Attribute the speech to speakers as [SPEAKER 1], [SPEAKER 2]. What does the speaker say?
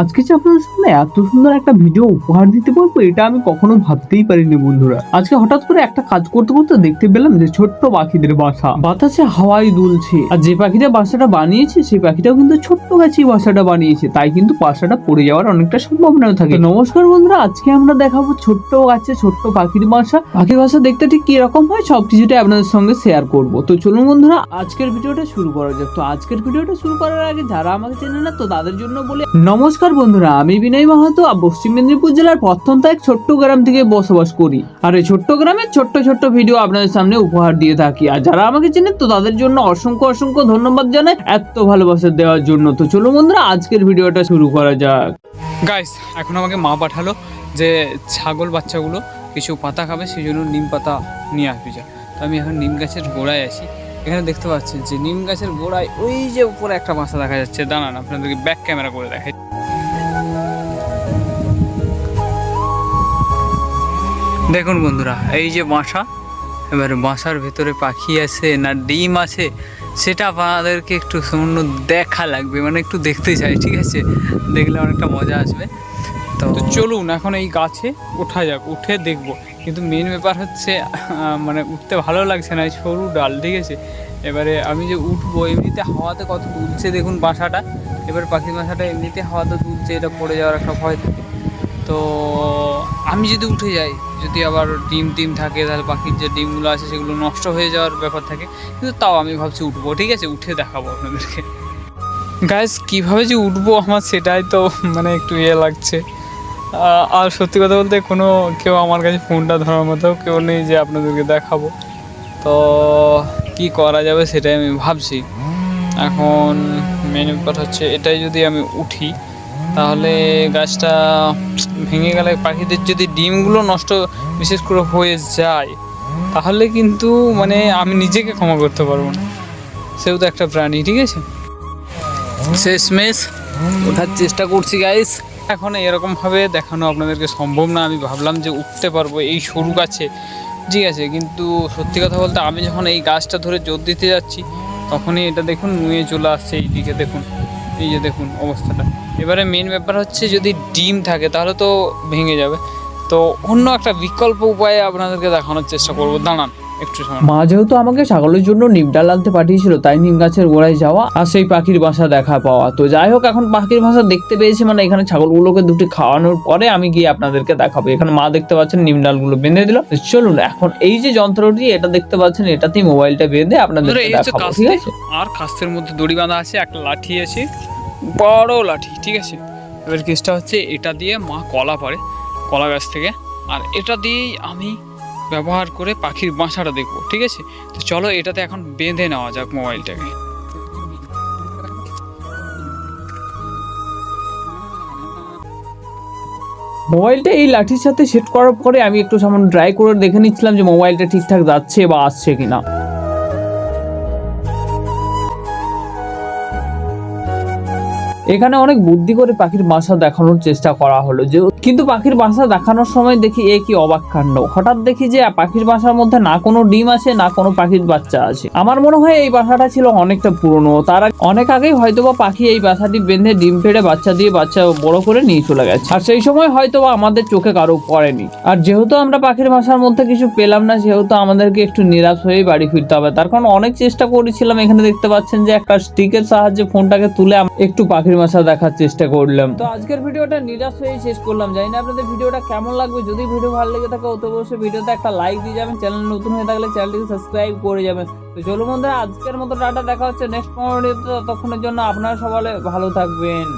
[SPEAKER 1] আজকে যে আপনাদের সামনে এত সুন্দর একটা ভিডিও উপহার দিতে পারব এটা আমি কখনো ভাবতেই পারিনি বন্ধুরা। আজকে হঠাৎ করে একটা কাজ করতে করতে দেখতে পেলাম যে ছোট্ট পাখিদের বাসা। বাতাসে হাওয়াই দুলছে। আর যে পাখিটা বাসাটা বানিয়েছে, সেই পাখিটাও কিন্তু ছোট্ট গাছেই বাসাটা বানিয়েছে। তাই কিন্তু বাসাটা পড়ে যাওয়ার অনেকটা সম্ভাবনা থাকে। নমস্কার বন্ধুরা, আজকে আমরা দেখাবো ছোট্ট গাছে ছোট্ট পাখির বাসা। পাখির বাসা দেখতে ঠিক কি রকম হয় সবকিছুটাই আপনাদের সঙ্গে শেয়ার করব। তো চলুন বন্ধুরা, আজকের ভিডিওটা শুরু করা যাক। তো আজকের ভিডিওটা শুরু করার আগে যারা আমাকে চেনে না, তো তাদের জন্য বলে নমস্কার বন্ধুরা, আমি বিনয় মাহাতো পশ্চিম মেদিনীপুর জেলার প্রত্যন্ত এক ছোট্ট গ্রাম থেকে বসবাস করি। আর এই ছোট্ট গ্রামের ছোট্ট ছোট্ট ভিডিও আপনাদের সামনে উপহার দিয়ে থাকি। আর যারা আমাকে চেনে তো তাদের জন্য অসংখ্য অসংখ্য ধন্যবাদ জানাই, এত ভালোবাসা দেওয়ার জন্য। তো চলুন বন্ধুরা, আজকের ভিডিওটা শুরু করা যাক।
[SPEAKER 2] গাইস এখন আমাকে মা পাঠালো যে ছাগল বাচ্চাগুলো কিছু পাতা খাবে সেই জন্য নিম পাতা নিয়ে আসবি যা। তো আমি এখন নিম গাছের গোড়ায় আছি। এখানে দেখতে পাচ্ছেন যে নিম গাছের গোড়ায় ওই যে উপরে একটা বাসা দেখা যাচ্ছে। দাঁড়ান, আপনাদেরকে ব্যাক ক্যামেরা করে দেখাই। দেখুন বন্ধুরা, এই যে বাসা, এবারে বাসার ভেতরে পাখি আছে না ডিম আছে, সেটা আপনাদেরকে একটু সামান্য দেখা লাগবে মানে একটু দেখতে চাই, ঠিক আছে? দেখলে অনেকটা মজা আসবে। তো চলুন, এখন এই গাছে ওঠা যাক, উঠে দেখব। কিন্তু মেন ব্যাপার হচ্ছে মানে উঠতে ভালো লাগছে না, এই সরু ডাল, ঠিক আছে? এবারে আমি যে উঠবো, এমনিতে হাওয়াতে কত দুলছে দেখুন বাসাটা। এবার পাখির বাসাটা এমনিতে হাওয়াতে দুলছে, এটা পড়ে যাওয়ার একটা ভয় থাকে। তো আমি যদি উঠে যাই, যদি আবার ডিম টিম থাকে, তাহলে পাখির যে ডিমগুলো আছে সেগুলো নষ্ট হয়ে যাওয়ার ব্যাপার থাকে, কিন্তু তাও আমি ভাবছি উঠবো। ঠিক আছে, উঠে দেখাবো আপনাদেরকে। গাইজ কীভাবে যে উঠবো আমার সেটাই তো মানে একটু ইয়ে লাগছে। আর সত্যি কথা বলতে কোনো কেউ আমার কাছে ফোনটা ধরার মতো কেউ নেই যে আপনাদেরকে দেখাবো। তো কি করা যাবে সেটাই আমি ভাবছি। এখন মেন ব্যাপার হচ্ছে এটাই যদি আমি উঠি তাহলে গাছটা ভেঙে গেলে পাখিদের যদি ডিমগুলো নষ্ট বিশেষ করে হয়ে যায়, তাহলে কিন্তু মানে আমি নিজেকে ক্ষমা করতে পারব না। সেও তো একটা প্রাণী, ঠিক আছে? শেষমেশ ওঠার চেষ্টা করছি গাইস এখন এরকমভাবে দেখানো আপনাদেরকে সম্ভব না। আমি ভাবলাম যে উঠতে পারব এই সরু গাছে, ঠিক আছে? কিন্তু সত্যি কথা বলতে আমি যখন এই গাছটা ধরে জোর দিতে যাচ্ছি, তখনই এটা দেখুন, নুয়ে চলে আসছে এই দিকে দেখুন। এই যে দেখুন অবস্থাটা। এবারে মেন ব্যাপার হচ্ছে যদি ডিম থাকে, তাহলে তো ভেঙে যাবে। তো অন্য একটা বিকল্প উপায়ে আপনাদেরকে দেখানোর চেষ্টা করব। দাঁড়ান।
[SPEAKER 1] মা যেহেতু আমাকে ছাগলের জন্য নিম ডাল আনতে পাঠিয়েছিল তাই নিম গাছের গোড়ায় যাওয়া আর সেই পাখির বাসা দেখা পাওয়া। তো যাই হোক এখন পাখির বাসা দেখতে পেয়েছি মানে এখানে ছাগলগুলোকে দুটি খাওয়ানোর পরে আমি গিয়ে আপনাদেরকে দেখাবো। এখানে মা দেখতে পাচ্ছেন নিম ডালগুলো বেঁধে দিল। চলুন এখন এই যে যন্ত্রটি এটা দেখতে পাচ্ছেন এটাতেই মোবাইলটা বেঁধে
[SPEAKER 2] আপনাদের
[SPEAKER 1] দেখাবো ঠিক আছে?
[SPEAKER 2] আর কাস্তের মধ্যে দড়ি বাঁধা আছে একটা লাঠি আছে বড় লাঠি ঠিক আছে? এবার কেসটা হচ্ছে এটা দিয়ে মা কলা পারে কলা গাছ থেকে। আর এটা দিয়েই আমি ব্যবহার করে পাখির বাসাটা দেখব, ঠিক আছে? তো চলো এটাতে এখন বেঁধে নেওয়া যাক মোবাইলটাকে।
[SPEAKER 1] মোবাইলটা এই লাঠির সাথে সেট করার পরে আমি একটু সামান্য ড্রাই করে দেখে নিচ্ছিলাম যে মোবাইলটা ঠিকঠাক যাচ্ছে বা আসছে কিনা। এখানে অনেক বুদ্ধি করে পাখির বাসা দেখানোর চেষ্টা করা হলো যে কিন্তু পাখির বাসা দেখানোর সময় দেখি এ কি অবাক কাণ্ড। হঠাৎ দেখি যে পাখির বাসার মধ্যে না কোনো ডিম আছে, না কোনো পাখির বাচ্চা আছে। আমার মনে হয় এই বাসাটা ছিল অনেকটা পুরনো। তার অনেক আগেই হয়তোবা পাখি এই বাসাটি বেঁধে ডিম পেড়ে বাচ্চা দিয়ে বাচ্চা বড় করে নিয়ে চলে গেছে। আর সেই সময় হয়তোবা আমাদের চোখে কারও পড়েনি। আর যেহেতু আমরা পাখির বাসার মধ্যে কিছু পেলাম না, সেহেতু আমাদেরকে একটু নিরাশ হয়েই বাড়ি ফিরতে হবে। তার কারণ অনেক চেষ্টা করেছিলাম, এখানে দেখতে পাচ্ছেন যে একটা স্টিকের সাহায্যে ফোনটাকে তুলে একটু পাখির বাসা দেখার চেষ্টা করলাম। তো আজকের ভিডিওটা নিরাশ হয়ে শেষ করলাম। জানি না আপনাদের ভিডিওটা কেমন লাগবে। যদি ভিডিও ভালো লেগে থাকে, অত অবশ্যই ভিডিওতে একটা লাইক দিয়ে যাবেন। চ্যানেল নতুন হয়ে থাকলে চ্যানেলটিকে সাবস্ক্রাইব করে যাবেন। তো চলুন বন্ধুরা, আজকের মতো টাটা, দেখা হচ্ছে নেক্সট ভিডিওতে ততক্ষণের জন্য আপনারা সবাই ভালো থাকবেন।